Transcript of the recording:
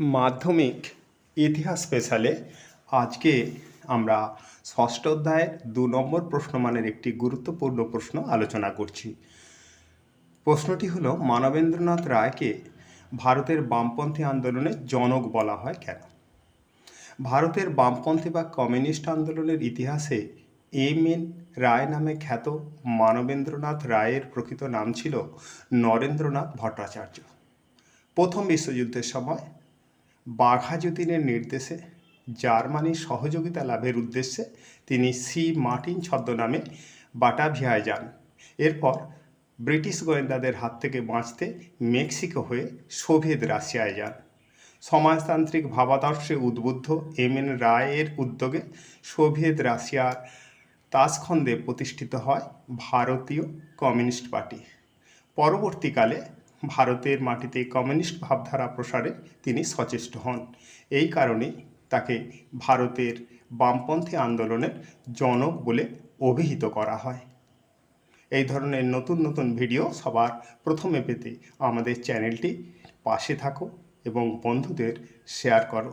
মাধ্যমিক ইতিহাস স্পেশালে আজকে আমরা ষষ্ঠ অধ্যায়ের দু নম্বর প্রশ্নমানের একটি গুরুত্বপূর্ণ প্রশ্ন আলোচনা করছি। প্রশ্নটি হলো, মানবেন্দ্রনাথ রায়কে ভারতের বামপন্থী আন্দোলনের জনক বলা হয় কেন? ভারতের বামপন্থী বা কমিউনিস্ট আন্দোলনের ইতিহাসে এম এন রায় নামে খ্যাত মানবেন্দ্রনাথ রায়ের প্রকৃত নাম ছিল নরেন্দ্রনাথ ভট্টাচার্য। প্রথম বিশ্বযুদ্ধের সময় বাঘাযতীনের নির্দেশে জার্মানির সহযোগিতা লাভের উদ্দেশ্যে তিনি সি মার্টিন ছদ্মনামে বাটাভিয়ায় যান। এরপর ব্রিটিশ গোয়েন্দাদের হাত থেকে বাঁচতে মেক্সিকো হয়ে সোভিয়েত রাশিয়ায় যান। সমাজতান্ত্রিক ভাবাদর্শে উদ্বুদ্ধ এম এন রায়ের উদ্যোগে সোভিয়েত রাশিয়ার তাসখন্দে প্রতিষ্ঠিত হয় ভারতীয় কমিউনিস্ট পার্টি। পরবর্তীকালে ভারতের মাটিতে কমিউনিস্ট ভাবধারা প্রসারে তিনি সচেষ্ট হন। এই কারণে তাকে ভারতের বামপন্থী আন্দোলনের জনক বলে অভিহিত করা হয়। এই ধরনের নতুন নতুন ভিডিও সবার প্রথমে পেতে আমাদের চ্যানেলটি পাশে থাকো এবং বন্ধুদের শেয়ার করো।